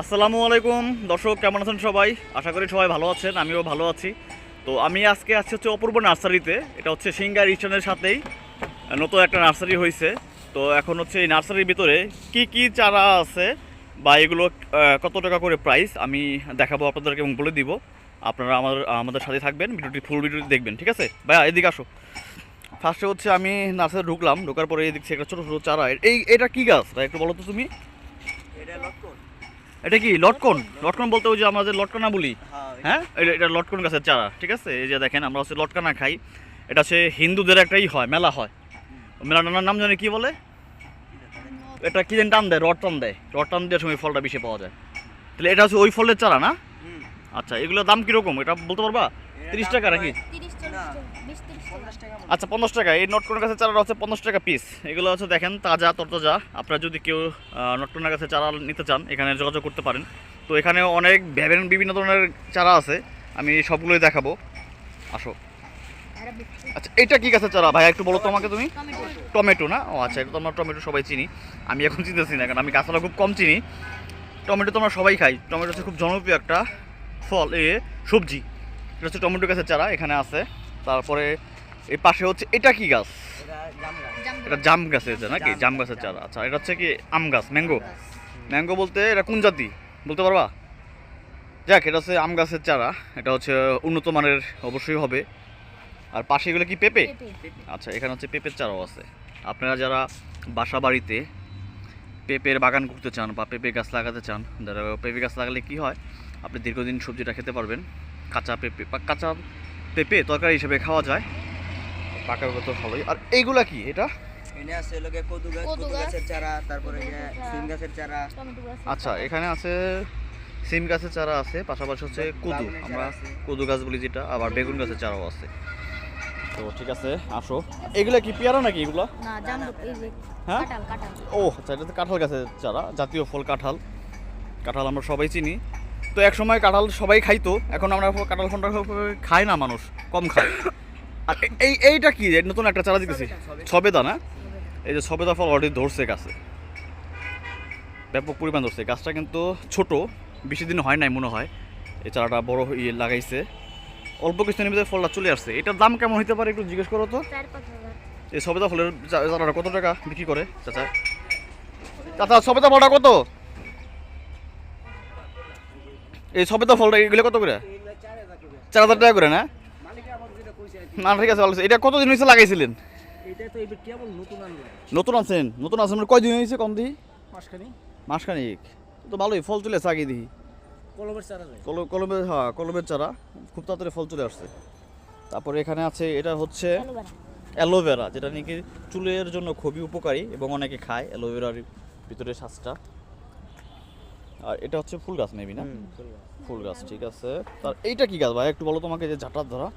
আসসালামু আলাইকুম। দর্শক, কেমন আছেন সবাই? আশা করি সবাই ভালো আছেন, আমিও ভালো আছি। তো আমি আজকে আসছি হচ্ছে অপূর্ব নার্সারিতে। এটা হচ্ছে সিঙ্গার স্টেশনের সাথেই নতুন একটা নার্সারি হয়েছে তো এখন হচ্ছে এই নার্সারির ভিতরে কি কি চারা আছে বা এগুলো কত টাকা করে প্রাইস আমি দেখাবো আপনাদেরকে এবং বলে দিব। আপনারা আমার, আমাদের সাথে থাকবেন, ভিডিওটি ফুল ভিডিওটি দেখবেন, ঠিক আছে? ভাইয়া, এদিকে আসো। ফার্স্টে হচ্ছে আমি নার্সারি ঢুকলাম, ঢোকার পরে থেকে একটা ছোটো ছোটো চারা। এই, এটা কী গাছ? একটু বলো তো তুমি। এটা এটা কি লটকন? লটকন বলতে ওই যে আমরা যে লটকানা বলি। হ্যাঁ হ্যাঁ? এটা লটকন গাছের চারা ঠিক আছে? এই যে দেখেন আমরা হচ্ছে লটকানা খাই। এটা হচ্ছে হিন্দুদের একটাই হয় মেলা হয়। মেলাটার নাম জানি কি বলে? এটা কি যেন টান দেয় রড টান দেয়। রড টান দেওয়ার সময় ফলটা বেশি পাওয়া যায়। তাহলে এটা হচ্ছে ওই ফলের চারা না? আচ্ছা এগুলোর দাম কীরকম? এটা বলতে পারবা? তিরিশ টাকা নাকি? আচ্ছা পঞ্চাশ টাকা। এই নটকন গাছের চারাটা হচ্ছে পঞ্চাশ টাকা পিস এগুলো হচ্ছে দেখেন, তাজা, তরতাজা। আপনারা যদি কেউ নটকন গাছের চারা নিতে চান, এখানে যোগাযোগ করতে পারেন। তো এখানে অনেক ভ্যাবেন বিভিন্ন ধরনের চারা আছে। আমি সবগুলোই দেখাবো। আসো। আচ্ছা এটা কি গাছের চারা? ভাই একটু বলো তো আমাকে তুমি। টমেটো না? ও আচ্ছা এটা তো আমরা টমেটো সবাই চিনি। আমি এখন চিনতেছি না, কারণ আমি গাছপালা খুব কম চিনি। টমেটো তো আমরা সবাই খাই। টমেটো হচ্ছে খুব জনপ্রিয় একটা ফল, এ, সবজি। এটা হচ্ছে টমেটো গাছের চারা, এখানে আছে। তারপরে এই পাশে হচ্ছে এটা কি গাছ? এটা জাম গাছ। জাম এটা নাকি? জাম, গাছের চারা। আচ্ছা এটা হচ্ছে কি আম গাছ ম্যাঙ্গো? ম্যাঙ্গো বলতে এটা কোন জাতি? বলতে পারবা? যাক এটা হচ্ছে আম গাছের চারা। এটা হচ্ছে উন্নত মানের অবশ্যই হবে। আর পাশে এগুলো কি পেঁপে? পেঁপে। আচ্ছা এখানে হচ্ছে পেঁপের চারাও আছে। আপনারা যারা বাসা বাড়িতে পেঁপের বাগান করতে চান বা পেঁপে গাছ লাগাতে চান যারা পেঁপে গাছ লাগালে কি হয় আপনি দীর্ঘদিন সবজিটা খেতে পারবেন। কাঁচা পেঁপে বা কাঁচা পেঁপে তরকারি হিসেবে খাওয়া যায়। পাকা পেঁপে তো ভালোই আর এইগুলা কি? এটা? এনে আছে কদু গাছ কদু গাছের চারা তারপরে আচ্ছা। সিম গাছের চারা। আচ্ছা এখানে আছে সিম গাছের চারা আছে পাশাপাশি হচ্ছে কদু। আমরা। কদু গাছ বলি যেটা আবার বেগুন গাছের চারাও আছে। তো ঠিক আছে আসো। এগুলা কি পেয়ারা নাকি এগুলা? না জাম এই যে হ্যাঁ? কাঁঠাল কাঁঠাল। ও আচ্ছা এটা তো কাঁঠাল গাছের চারা জাতীয় ফল কাঁঠাল। কাঁঠাল আমরা সবাই চিনি। তো এক সময় কাঁঠাল সবাই খাইতো এখন আমরা কাঁঠাল ফোনটা খায় না মানুষ কম খায়। আর এই এইটা কি এই নতুন একটা চারা দিতেছি? সবেদা না এই যে সবেদা ফল অলরেডি ধরছে গাছে। ব্যাপক পরিমাণ ধরছে। গাছটা কিন্তু ছোট বেশি দিন হয় নাই মনে হয়। এই চারাটা বড় ইয়ে লাগাইছে। অল্প কিছুদিনের ভিতরে ফলটা চলে আসছে। এটার দাম কেমন হতে পারে একটু জিজ্ঞেস করো তো? এই সবেদা ফলের চারাটা কত টাকা বিক্রি করে চাচা? চাচা সবেদা ফলটা কত? এই সবেদা ফলটা এগুলো কত করে? চার হাজার টাকা করে না? না ঠিক আছে ভালো আছে। এটা কতদিন হয়েছে লাগাইছিলেন? এটা তো এবার কেবল নতুন আনলাম নতুন আছেন নতুন আছেন মানে কয়দিন হয়েছে কম দিই মাসখানি মাসখানিক। তো ভালোই ফল চলে আসছে আগে দিই কলমের চারা কল- কলমের হ্যাঁ কলমের চারা। খুব তাড়াতাড়ি ফল চলে আসছে। তারপরে এখানে আছে এটা হচ্ছে অ্যালোভেরা। অ্যালোভেরা যেটা নাকি চুলের জন্য খুবই উপকারী এবং অনেকে খায় অ্যালোভেরার ভিতরে শ্বাসটা আর এটা হচ্ছে ফুল গাছ মেবি না? ফুল গাছ ঠিক আছে। তার এইটা কি গাছ ভাই? একটু বলো তোমাকে যে ঝাঁটার ধরা।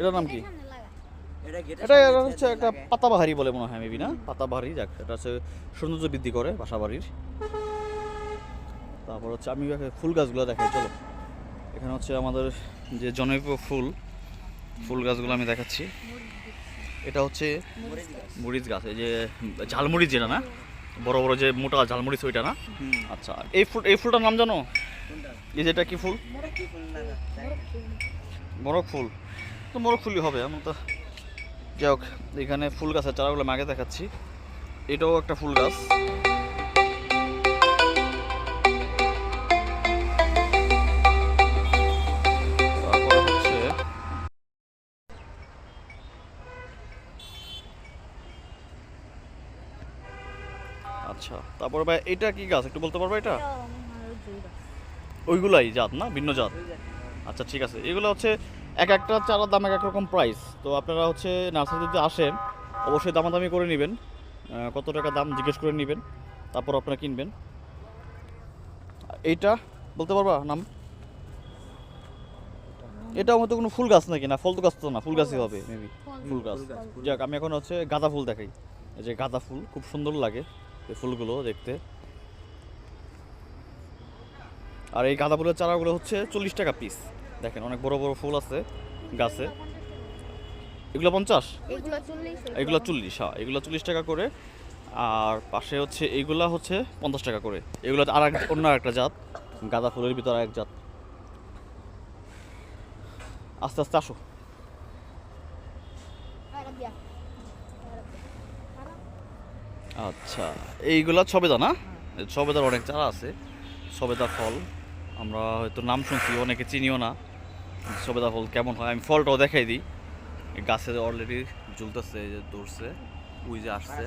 এটার নাম কি? এটা হচ্ছে একটা। পাতাবাহারি বলে মনে হয় মেবি না? পাতাবাহারি যাক এটা হচ্ছে সৌন্দর্য বৃদ্ধি করে বাসা বাড়ির তারপর হচ্ছে আমি ফুল গাছগুলো দেখাই চলো। এখানে হচ্ছে আমাদের যে জনপ্রিয় ফুল ফুল গাছগুলো আমি দেখাচ্ছি। এটা হচ্ছে মরিচ গাছ। এই যে ঝালমুড়ি যেটা না? বড় বড় যে মোটা ঝালমরিচ ওইটা না? আচ্ছা এই ফুল এই ফুলটার নাম জানো? এই যেটা কি ফুল? কি ফুল? না মোরগ ফুল। তো মোরগ ফুলই হবে এমন তো। যাই হোক এখানে ফুল গাছের চারাগুলো আমি আগে দেখাচ্ছি। এটাও একটা ফুল গাছ। আচ্ছা তারপরে ভাই এটা কি গাছ? একটু বলতে পারবে এটা? ওইগুলাই জাত না ভিন্ন জাত? আচ্ছা ঠিক আছে। এগুলো হচ্ছে এক একটা চারার দাম এক এক রকম প্রাইস তো আপনারা হচ্ছে নার্সারিতে যদি আসেন অবশ্যই দামাদামি করে নেবেন। কত টাকা দাম জিজ্ঞেস করে নেবেন তারপর আপনারা কিনবেন। এইটা বলতে পারবা নাম? এটা মতো কোনো ফুল গাছ নাকি? না ফল তো গাছ তো না ফুল গাছই হবে মেবি ফুল গাছ। যাক আমি এখন হচ্ছে গাঁদা ফুল দেখাই। এই যে গাঁদা ফুল খুব সুন্দর লাগে এই ফুলগুলো দেখতে। আর এই গাঁদা ফুলের চারাগুলো হচ্ছে চল্লিশ টাকা পিস দেখেন অনেক বড় বড় ফুল আছে গাছে। এগুলো পঞ্চাশ? এগুলো চল্লিশ। হ্যাঁ এগুলো চল্লিশ টাকা করে। আর পাশে হচ্ছে এইগুলা হচ্ছে পঞ্চাশ টাকা করে। এগুলো আর এক অন্য একটা জাত গাঁদা ফুলের ভিতরে এক জাত। আস্তে আস্তে আসো। আচ্ছা এইগুলা সবেদা না? সবেদার অনেক চারা আছে সবেদা ফল। আমরা হয়তো নাম শুনছি অনেকে চিনিও না। সবেদা ফল কেমন হয়। আমি ফলটাও দেখাই দিই। এই গাছে অলরেডি ঝুলতেছে যে ধরছে উই যে আসছে।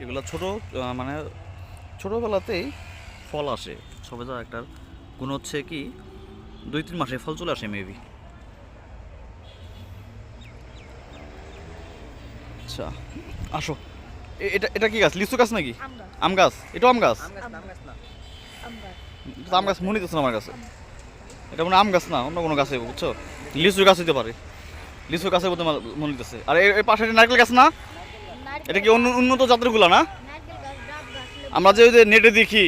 এগুলো ছোট মানে ছোটোবেলাতেই ফল আসে। সবেদার একটা গুণ হচ্ছে কি দুই তিন মাসে ফল চলে আসে মেবি আচ্ছা আসো। এ- এটা এটা কি গাছ? লিচু গাছ নাকি? আম গাছ। এটাও আম গাছ? আম গাছ মনে হচ্ছে না আমার কাছে। এটা মনে আম গাছ না অন্য কোনো গাছ হইব, বুঝছ? লিচু গাছ হইতে পারে। লিচু গাছের মধ্যে মনে হইতেছে আর এই পাশে নারকেল গাছ না এটা কি অন্য উন্নত জাতেরগুলা না? গাছ গাছ আমরা যে ওই যে নেটে দেখি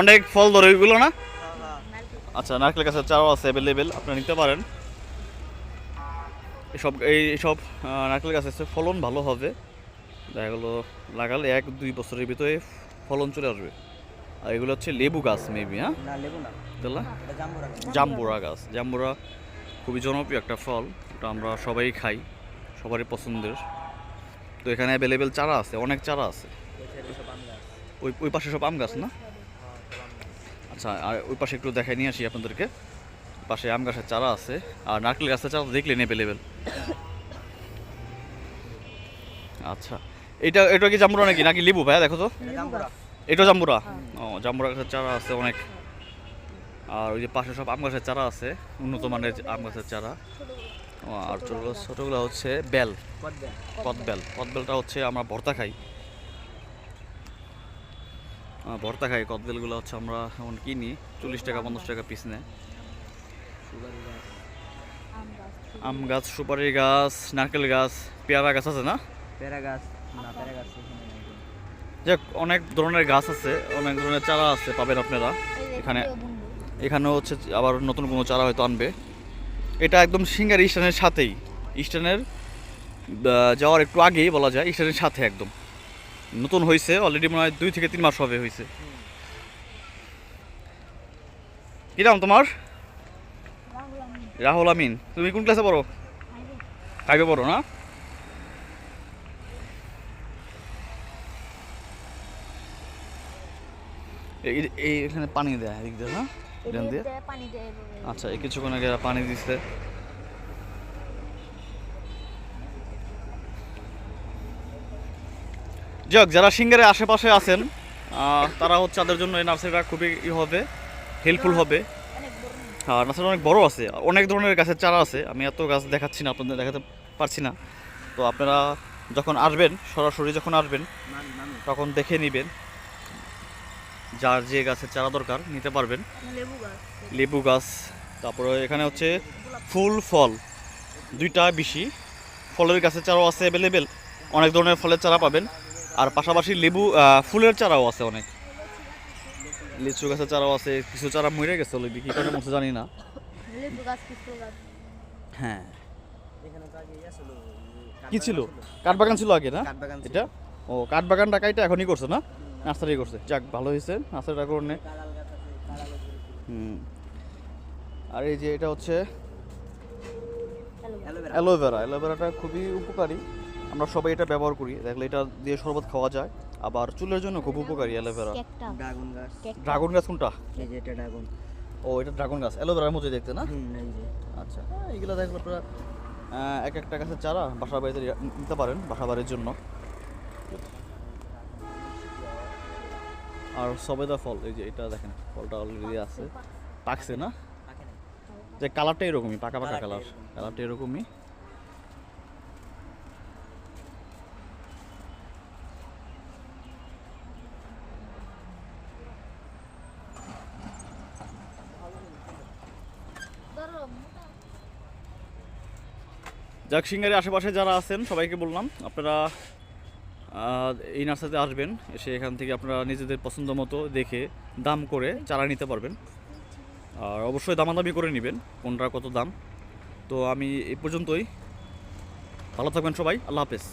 অনেক ফল ধরে ওইগুলো না? আচ্ছা নারকেল গাছের চারাও আছে অ্যাভেলেবেল আপনারা নিতে পারেন। এসব এই সব নারকেল গাছের চেয়ে ফলন ভালো হবে। দেখা গেলো লাগালে এক দুই বছরের ভিতরে ফলন চলে আসবে। আর এগুলো হচ্ছে লেবু গাছ মেবি হ্যাঁ? না লেবু না। জাম্বুরা গাছ। জাম্বুরা খুবই জনপ্রিয় একটা ফল ওটা আমরা সবাই খাই সবারই পছন্দের। তো এখানে অ্যাভেলেবেল চারা আছে অনেক চারা আছে। ওই। ওই পাশে সব আম গাছ না। আচ্ছা আর ওই পাশে একটু দেখাই নিয়ে আসি আপনাদেরকে। পাশে আম গাছের চারা আছে আর নারকেল গাছের চারা দেখলেন অ্যাভেলেবেল আচ্ছা এটা এটা কি জাম্বুরা নাকি? নাকি লেবু ভাইয়া দেখো তো। এটা জাম্বুরা। ও জাম্বুরা গাছের চারা আছে অনেক। আর ওই যে পাশে সব আম গাছের চারা আছে উন্নত মানের আম গাছের চারা। আর ছোটগুলো ছোটগুলো হচ্ছে বেল। কদবেল। কদবেল কদবেলটা হচ্ছে আমরা ভর্তা খাই। ভর্তা খাই। কদবেলগুলো হচ্ছে আমরা এখন কিনি। চল্লিশ টাকা পঞ্চাশ টাকা পিস নেয়। আম গাছ সুপারি গাছ নারকেল গাছ পেয়ারা গাছ আছে না? পেয়ারা গাছ না পেয়ারা গাছ। যাক অনেক ধরনের গাছ আছে অনেক ধরনের চারা আছে পাবেন আপনারা। এখানে এখানেও হচ্ছে আবার নতুন কোনো চারা হয়তো আনবে। এটা একদম সিঙ্গার ইস্টানের সাথেই। ইস্টানের যাওয়ার একটু আগেই বলা যায় ইস্টানের সাথে একদম। নতুন হয়েছে অলরেডি মনে হয় দুই থেকে তিন মাস হবে হয়েছে কি নাম তোমার? রাহুল আমিন। তুমি কোন ক্লাসে পড়ো? ফাইভে পড়ো না? এই- এই এখানে পানি দেয় এদিক দিয়ে না এখান দিয়ে? পানি দেয় আচ্ছা এই কিছুক্ষণ আগে এরা পানি দিচ্ছে যাক যারা সিঙ্গারের আশেপাশে আছেন তারা হচ্ছে তাদের জন্য এই নার্সারিটা খুবই ই হবে হেল্পফুল হবে। অনেক আর নার্সারি অনেক বড় আছে অনেক ধরনের গাছের চারা আছে আমি এত গাছ দেখাচ্ছি না আপনাদের দেখাতে পারছি না। তো আপনারা যখন আসবেন সরাসরি যখন আসবেন। তখন দেখে নেবেন। যার যে গাছের চারা দরকার নিতে পারবেন। লেবু গাছ। তারপরে এখানে হচ্ছে ফুল ফল। দুইটা বেশি। ফলের গাছের চারাও আছে অ্যাভেলেবেল অনেক ধরনের ফলের চারা পাবেন। আর পাশাপাশি লেবু ফুলের চারাও আছে অনেক। লিচু গাছের চারাও আছে। কিছু চারা মরে গেছে অলরেডি কী কারণে মরছে জানি না। লেবু গাছ কিছু গাছ। হ্যাঁ। এখানে তো আগে ছিল, কি ছিল? কাঠবাগান ছিল আগে না? এটা? ও কাঠবাগান টাকাইটা এখনই করছে না? নার্সারি করছে। যাক ভালো হয়েছে নার্সারিটা করনে। হুম। আর এই যে এটা হচ্ছে অ্যালোভেরা। অ্যালোভেরা। অ্যালোভেরা অ্যালোভেরাটা খুবই উপকারী। আমরা সবাই এটা ব্যবহার করি। দেখলে এটা দিয়ে শরবত খাওয়া যায়। আবার চুলের জন্য খুব উপকারী অ্যালোভেরা। ড্রাগন গাছ। ড্রাগন গাছ কোনটা? এই যে এটা ড্রাগন। ও এটা ড্রাগন গাছ। অ্যালোভেরার মতো দেখতে না? হুম এই যে। আচ্ছা হ্যাঁ, এইগুলো দেখলে আপনারা এক একটা গাছের চারা বাসা বাড়িতে নিতে পারেন বাসা বাড়ির জন্য। আর সবেদা ফল এই যে এটা দেখেন ফলটা অলরেডি আছে। পাকছে না? যে কালারটা এরকমই পাকা পাকা কালার কালারটা এরকমই। যাক সিঙ্গারের আশেপাশে যারা আছেন সবাইকে বললাম আপনারা এই নার্সারিতে আসবেন, এসে এখান থেকে আপনারা নিজেদের পছন্দ মতো দেখে দাম করে চারা নিতে পারবেন। আর অবশ্যই দামাদামি করে নেবেন, কোনটা কত দাম। তো আমি এ পর্যন্তই। ভালো থাকবেন সবাই, আল্লাহ হাফেজ।